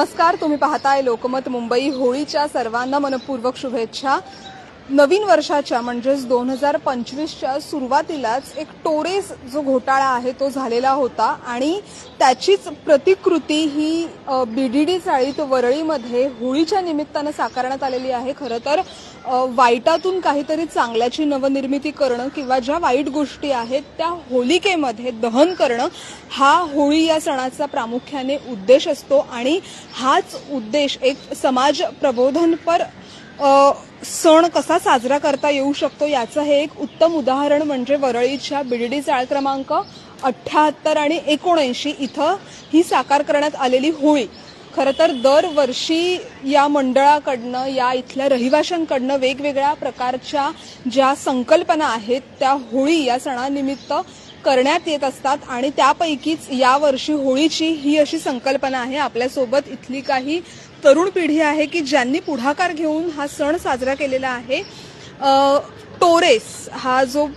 नमस्कार तुम्ही पाहताय लोकमत मुंबई. होळीच्या सर्वांना मनपूर्वक शुभेच्छा. नवीन वर्षाच्या म्हणजेच दोन हजार पंचवीसच्या सुरुवातीलाच एक टोरेस जो घोटाळा आहे तो झालेला होता आणि त्याचीच प्रतिकृती ही बीडीडी चाळीत वरळीमध्ये होळीच्या निमित्तानं साकारण्यात आलेली आहे. खरं तर वाईटातून काहीतरी चांगल्याची नवनिर्मिती करणं किंवा ज्या वाईट गोष्टी आहेत त्या होलिकेमध्ये दहन करणं हा होळी या सणाचा प्रामुख्याने उद्देश असतो आणि हाच उद्देश एक समाज प्रबोधनपर सण कसा साजरा करता येऊ शकतो याचं हे एक उत्तम उदाहरण म्हणजे वरळीच्या बिडडी चाळ क्रमांक अठ्ठ्याहत्तर आणि एकोणऐंशी इथं ही साकार करण्यात आलेली होळी. खरं तर दरवर्षी या मंडळाकडनं या इथल्या रहिवाशांकडनं वेगवेगळ्या प्रकारच्या ज्या संकल्पना आहेत त्या होळी या सणानिमित्त करण्यात येत असतात आणि त्यापैकीच यावर्षी होळीची ही अशी संकल्पना आहे. आपल्यासोबत इथली काही तरुण पिढी आहे की ज्यांनी पुढाकार घेऊन हा सण साजरा केलेला आहे. टोरेस हा जो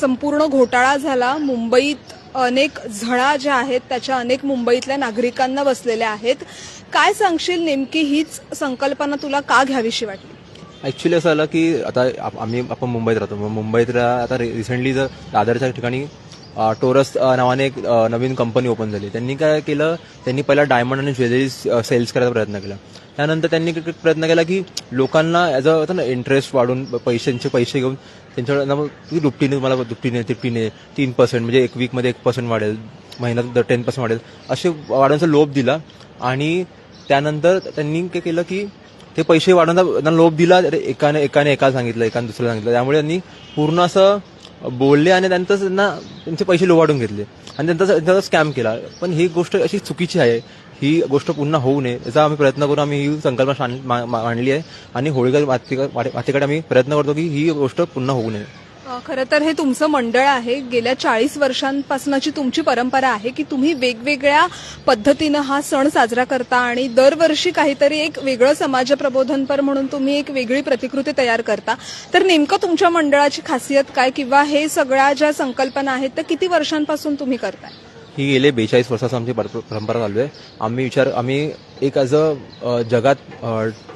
संपूर्ण घोटाळा झाला मुंबईत अनेक झळा ज्या आहेत त्याच्या अनेक मुंबईतल्या नागरिकांना बसलेल्या आहेत. काय सांगशील नेमकी हीच संकल्पना तुला का घ्यावीशी वाटली? ऍक्च्युली असं आलं की आता आम्ही आपण मुंबईत राहतो. मग मुंबईत रा- आता रिसेंटली जर दादरच्या ठिकाणी टोरस नावाने एक नवीन कंपनी ओपन झाली. त्यांनी काय केलं? त्यांनी पहिला डायमंड आणि ज्वेलरी सेल्स करायचा प्रयत्न केला. त्यानंतर त्यांनी प्रयत्न केला की लोकांना ॲज अ ना इंटरेस्ट वाढून पैशांचे पैसे घेऊन त्यांच्याकडे दुपटीने मला दुपटीने तिपटीने तीन पर्सेंट म्हणजे एक वीकमध्ये एक पर्सेंट वाढेल महिन्यात टेन पर्सेंट वाढेल असे वाढवण्याचा लोभ दिला. आणि त्यानंतर त्यांनी काय केलं की ते पैसे वाढवण्याचा लोभ दिला तर एकाने एकाने एका सांगितलं एकाने दुसरं सांगितलं. त्यामुळे त्यांनी पूर्ण असं बोलले आणि त्यांचं त्यांना त्यांचे पैसे लोवाडून घेतले. आणि त्यांचा त्यांचा स्कॅम केला. पण ही गोष्ट अशी चुकीची आहे. ही गोष्ट पुन्हा होऊ नये. याचा आम्ही प्रयत्न करून आम्ही ही संकल्पना मा- मांडली आहे. आणि होळीकर मातीका- मातेकडे आम्ही प्रयत्न करतो की ही गोष्ट पुन्हा होऊ नये. खरं तर हे तुमचं मंडळ आहे. गेल्या चाळीस वर्षांपासूनची तुमची परंपरा आहे की तुम्ही वेगवेगळ्या पद्धतीनं हा सण साजरा करता आणि दरवर्षी काहीतरी एक वेगळं समाज प्रबोधनपर म्हणून तुम्ही एक वेगळी प्रतिकृती तयार करता. तर नेमकं तुमच्या मंडळाची खासियत काय किंवा हे सगळ्या ज्या संकल्पना आहेत त्या किती वर्षांपासून तुम्ही करताय? ही गेले बेचाळीस वर्षाचं आमची पर- परंपरा चालू आहे. आम्ही विचार आम्ही एक ॲज अ जगात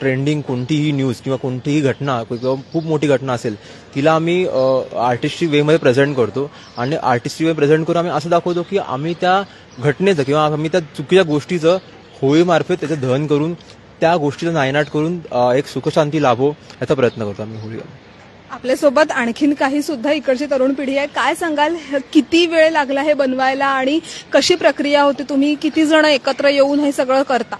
ट्रेंडिंग कोणतीही न्यूज किंवा कोणतीही घटना किंवा खूप मोठी घटना असेल तिला आम्ही आर्टिस्टिक वेमध्ये प्रेझेंट करतो. आणि आर्टिस्टिक वे प्रेझेंट करून आम्ही असं दाखवतो की आम्ही त्या घटनेचं किंवा आम्ही त्या चुकीच्या गोष्टीचं होळीमार्फत त्याचं दहन करून त्या गोष्टीचं नायनाट करून एक सुखशांती लाभो याचा प्रयत्न करतो आम्ही होळी आपल्यासोबत आणखीन काही सुद्धा इकडची तरुण पिढी आहे. काय सांगाल? किती वेळ लागला हे बनवायला आणि कशी प्रक्रिया होती तुम्ही? किती जण एकत्र येऊन हे सगळं करता?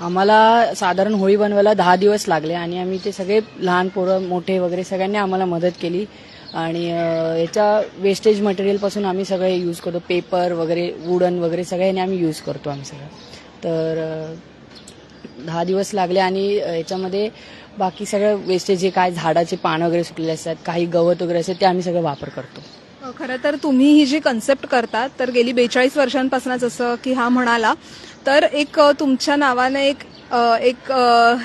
आम्हाला साधारण होळी बनवायला दहा दिवस लागले आणि आम्ही ते सगळे लहान पोरं मोठे वगैरे सगळ्यांनी आम्हाला मदत केली. आणि याच्या वेस्टेज मटेरियलपासून आम्ही सगळे यूज करतो. पेपर वगैरे वुडन वगैरे सगळ्यांनी आम्ही यूज करतो आम्ही सगळं. तर दहा दिवस लागले आणि याच्यामध्ये बाकी सगळं वेस्टेज जे काय झाडाचे पानं वगैरे सुकलेले असतात काही गवत वगैरे असतात ते आम्ही सगळं वापर करतो. खरं तर तुम्ही ही जी कन्सेप्ट करतात तर गेली बेचाळीस वर्षांपासून जसं की हा म्हणाला. तर एक तुमच्या नावाने एक एक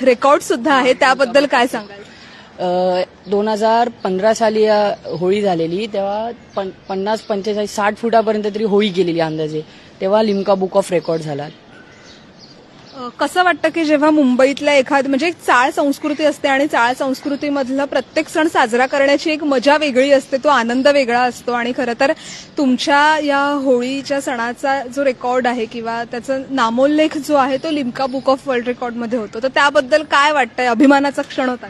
रेकॉर्ड सुद्धा आहे त्याबद्दल काय सांगाल? दोन हजार पंधरा साली होळी झालेली तेव्हा पन- पन्नास पंचेचाळीस साठ फुटापर्यंत तरी होळी गेलेली अंदाजे. तेव्हा लिमका बुक ऑफ रेकॉर्ड झाला. कसं वाटतं की जेव्हा मुंबईतल्या एखाद म्हणजे एक चाळ संस्कृती असते आणि चाळ संस्कृतीमधला प्रत्येक सण साजरा करण्याची एक मजा वेगळी असते तो आनंद वेगळा असतो आणि खरं तर तुमच्या या होळीच्या सणाचा जो रेकॉर्ड आहे किंवा त्याचा नामोल्लेख जो आहे तो लिमका बुक ऑफ वर्ल्ड रेकॉर्डमध्ये होतो. तर त्याबद्दल काय वाटतंय? अभिमानाचा क्षण होता.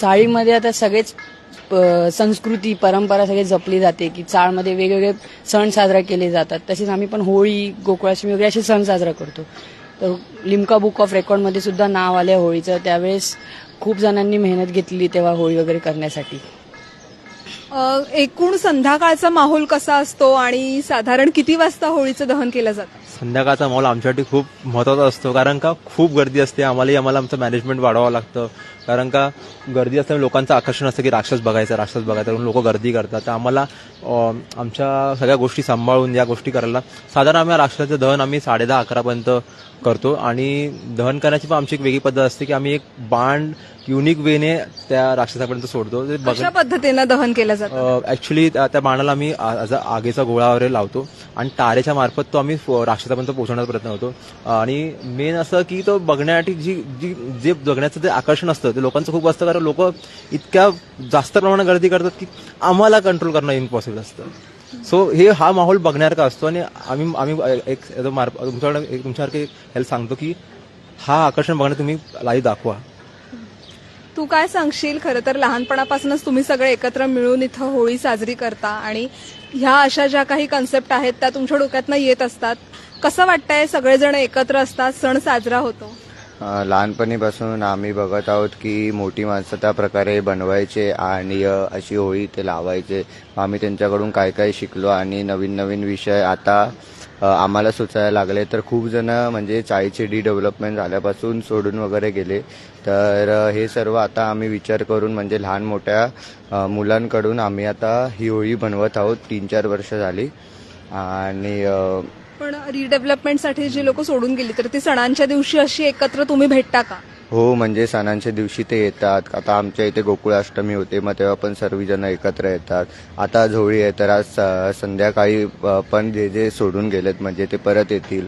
चाळीमध्ये आता सगळेच संस्कृती परंपरा सगळी जपली जाते की चाळमध्ये वेगवेगळे सण साजरा केले जातात. तसेच आम्ही पण होळी गोकुळाष्टमी वगैरे असे सण साजरा करतो. तर लिमका बुक ऑफ रेकॉर्डमध्ये सुद्धा नाव आलं होळीचं. त्यावेळेस खूप जणांनी मेहनत घेतली तेव्हा होळी वगैरे करण्यासाठी. एकूण संध्याकाळचा माहोल कसा असतो आणि साधारण किती वाजता होळीचं दहन केलं जातं? संध्याकाळचा माहोल आमच्यासाठी खूप महत्त्वाचा असतो. कारण का खूप गर्दी असते. आम्हालाही आम्हाला आमचं मॅनेजमेंट वाढवावं लागतं. कारण का गर्दी असल्यामुळे लोकांचं आकर्षण असतं की राक्षस बघायचं राक्षस बघायचं. म्हणून लोक गर्दी करतात. तर आम्हाला आमच्या सगळ्या गोष्टी सांभाळून या गोष्टी करायला. साधारण आम्ही राक्षसाचं दहन आम्ही साडे दहा अकरापर्यंत करतो. आणि दहन करण्याची पण आमची एक वेगळी पद्धत असते की आम्ही एक बाण युनिक वेने त्या राक्षसापर्यंत सोडतो. ते पद्धतीनं दहन केलं जातं? ऍक्च्युली त्या बाणाला आम्ही आगीचा गोळा वगैरे लावतो. आणि तारेच्या मार्फत तो आम्ही राक्षस प्रेक्षकापर्यंत पोहोचवण्याचा प्रयत्न होतो. आणि मेन असं की तो बघण्यासाठी जी जी जे बघण्याचं जे आकर्षण असतं ते लोकांचं खूप असतं कारण लोक इतक्या जास्त प्रमाणात गर्दी करतात की आम्हाला कंट्रोल करणं इम्पॉसिबल असतं. सो हे हा माहोल बघण्यासारखा असतो आणि आम्ही आम्ही एक तुमच्याकडे एक तुमच्यासारखे हेल्प सांगतो की हा आकर्षण बघणं तुम्ही लाईव्ह दाखवा. तू काय सांगशील? खरं तर लहानपणापासूनच तुम्ही सगळे एकत्र मिळून इथं होळी साजरी करता आणि ह्या अशा ज्या काही कन्सेप्ट आहेत त्या तुमच्या डोक्यातनं येत असतात. कसं वाटतंय? सगळेजण एकत्र असतात सण साजरा होतो. अ, लहानपणीपासून आम्ही बघत आहोत की मोठी माणसं त्या प्रकारे बनवायचे आणि अ, अशी होळी ते लावायचे. आम्ही त्यांच्याकडून काय काय शिकलो आणि नवीन नवीन विषय आता अ, आम्हाला सुचायला लागले. तर खूप जण म्हणजे चाळीचे डी डेव्हलपमेंट झाल्यापासून सोडून वगैरे गेले. तर अ, हे सर्व आता आम्ही विचार करून म्हणजे लहान मोठ्या अ, मुलांकडून आम्ही आता ही होळी बनवत आहोत. तीन चार वर्ष झाली. आणि अ, पण रिडेव्हलपमेंटसाठी जी लोक सोडून गेली तर ती सणांच्या दिवशी अशी एकत्र तुम्ही भेटता का? हो म्हणजे सणांच्या दिवशी ते येतात. आता आमच्या इथे गोकुळाष्टमी होते मग तेव्हा पण सर्वजण एकत्र येतात. आता आज होळी आहे तर आज स- संध्याकाळी पण जे जे सोडून गेलेत म्हणजे ते परत येतील.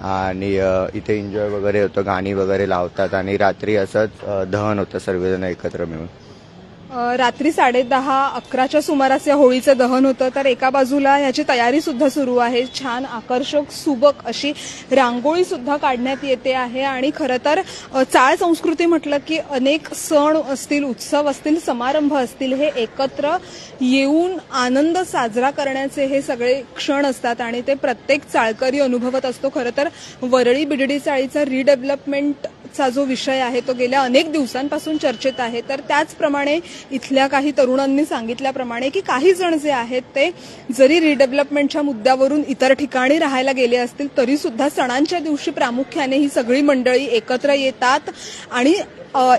आणि इथे एन्जॉय वगैरे होतं गाणी वगैरे लावतात. आणि रात्री असंच दहन होतं सर्वजण एकत्र मिळून. रात्री साडेदहा अकराच्या सुमारास या होळीचं दहन होतं. तर एका बाजूला याची तयारी सुद्धा सुरू आहे. छान आकर्षक सुबक अशी रांगोळी सुद्धा काढण्यात येते आहे. आणि खरं तर चाळ संस्कृती म्हटलं की अनेक सण असतील उत्सव असतील समारंभ असतील हे एकत्र येऊन आनंद साजरा करण्याचे हे सगळे क्षण असतात. आणि ते प्रत्येक चाळकरी अनुभवत असतो. खरं तर वरळी बिडडी चाळीचा रिडेव्हलपमेंट चा जो विषय आहे तो गेल्या अनेक दिवसांपासून चर्चेत आहे. तर त्याचप्रमाणे इथल्या काही तरुणांनी सांगितल्याप्रमाणे की काही जण जे आहेत ते जरी रिडेव्हलपमेंटच्या मुद्द्यावरून इतर ठिकाणी राहायला गेले असतील तरी सुद्धा सणांच्या दिवशी प्रामुख्याने ही सगळी मंडळी एकत्र येतात आणि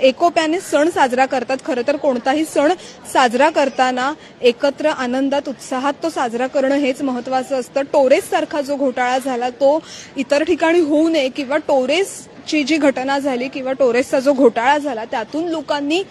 एकोप्याने सण साजरा करतात. खरं तर कोणताही सण साजरा करताना एकत्र आनंदात उत्साहात तो साजरा करणं हेच महत्वाचं असतं. टोरेस सारखा जो घोटाळा झाला तो इतर ठिकाणी होऊ नये किंवा टोरेस ची जी घटना झाली किंवा टोरेसचा जो घोटाळा झाला त्यातून लोकांनी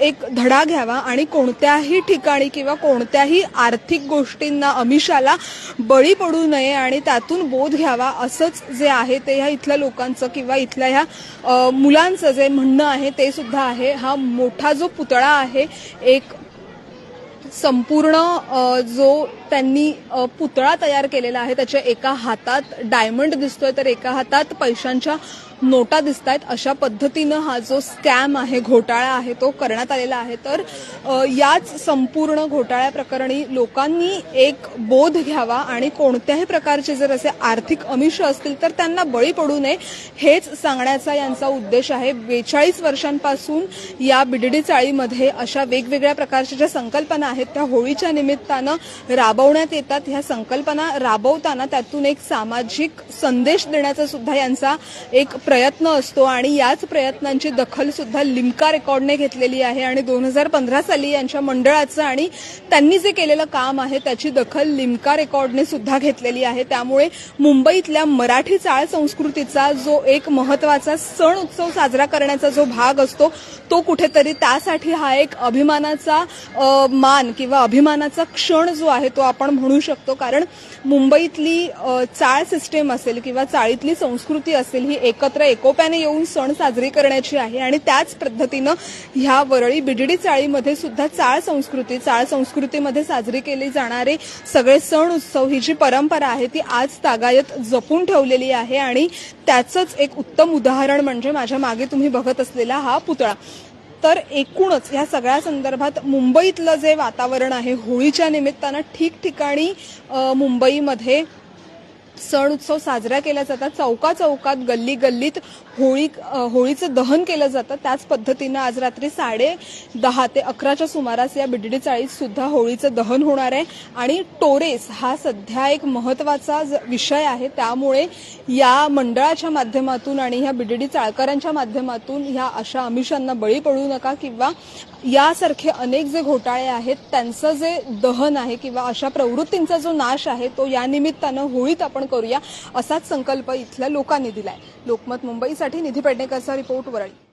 एक धडा घ्यावा आणि कोणत्याही ठिकाणी किंवा कोणत्याही आर्थिक गोष्टींना अमिषाला बळी पडू नये आणि त्यातून बोध घ्यावा असंच जे आहे ते ह्या इथल्या लोकांचं किंवा इथल्या ह्या मुलांचं जे म्हणणं आहे ते सुद्धा आहे. हा मोठा जो पुतळा आहे एक संपूर्ण जो त्यांनी पुतळा तयार केलेला आहे त्याच्या एका हातात डायमंड दिसतोय तर एका हातात पैशांच्या नोटा दिसत आहेत अशा पद्धतीनं हा जो स्कॅम आहे घोटाळा आहे तो करण्यात आलेला आहे. तर याच संपूर्ण घोटाळ्या प्रकरणी लोकांनी एक बोध घ्यावा आणि कोणत्याही प्रकारचे जर असे आर्थिक अमिष असतील तर त्यांना बळी पडू नये हेच सांगण्याचा यांचा उद्देश आहे. बेचाळीस वर्षांपासून या बिडडी चाळीमध्ये अशा वेगवेगळ्या प्रकारच्या ज्या संकल्पना आहेत त्या होळीच्या निमित्तानं राबवण्यात येतात. ह्या संकल्पना राबवताना त्यातून एक सामाजिक संदेश देण्याचा सुद्धा यांचा एक प्रयत्न असतो आणि याच प्रयत्नांची दखल सुद्धा लिम्का रेकॉर्डने घेतलेली आहे आणि दोन हजार पंधरा साली यांच्या मंडळाचं आणि त्यांनी जे केलेलं काम आहे त्याची दखल लिम्का रेकॉर्डने सुद्धा घेतलेली आहे. त्यामुळे मुंबईतल्या मराठी चाळ संस्कृतीचा जो एक महत्त्वाचा सण उत्सव साजरा करण्याचा जो भाग असतो तो कुठेतरी त्यासाठी हा एक अभिमानाचा मान किंवा अभिमानाचा क्षण जो आहे तो आपण म्हणू शकतो. कारण मुंबईतली चाळ सिस्टीम असेल किंवा चाळीतली संस्कृती असेल ही एकत्र एकोप्याने येऊन सण साजरी करण्याची आहे आणि त्याच पद्धतीनं ह्या वरळी बिडडी चाळीमध्ये सुद्धा चाळ संस्कृती चाळ संस्कृतीमध्ये साजरी केली जाणारे सगळे सण उत्सव ही जी परंपरा आहे ती आज तागायत जपून ठेवलेली आहे आणि त्याचंच एक उत्तम उदाहरण म्हणजे माझ्या मागे तुम्ही बघत असलेला हा पुतळा. तर एकूणच या सगळ्या संदर्भात मुंबईतलं जे वातावरण आहे होळीच्या निमित्तानं ठिकठिकाणी मुंबईमध्ये सण उत्सव साजरा केला जातात. चौका चौकात गल्ली गल्लीत होळी होळीचं दहन केलं जातं. त्याच पद्धतीनं आज रात्री साडे दहा ते अकराच्या सुमारास या बिडडी चाळीत सुद्धा होळीचं दहन होणार आहे. आणि टोरेस हा सध्या एक महत्त्वाचा ज- विषय आहे. त्यामुळे या मंडळाच्या माध्यमातून आणि ह्या बिडडी चाळकरांच्या माध्यमातून ह्या अशा आमिषांना बळी पडू नका किंवा यासारखे अनेक जे घोटाळे आहेत त्यांचं जे दहन आहे किंवा अशा प्रवृत्तींचा जो नाश आहे तो या निमित्तानं होळीत आपण करूया असाच संकल्प इथल्या लोकांनी दिलाय. लोकमत मुंबईसाठी निधी पेडणेकरचा रिपोर्ट वरळी.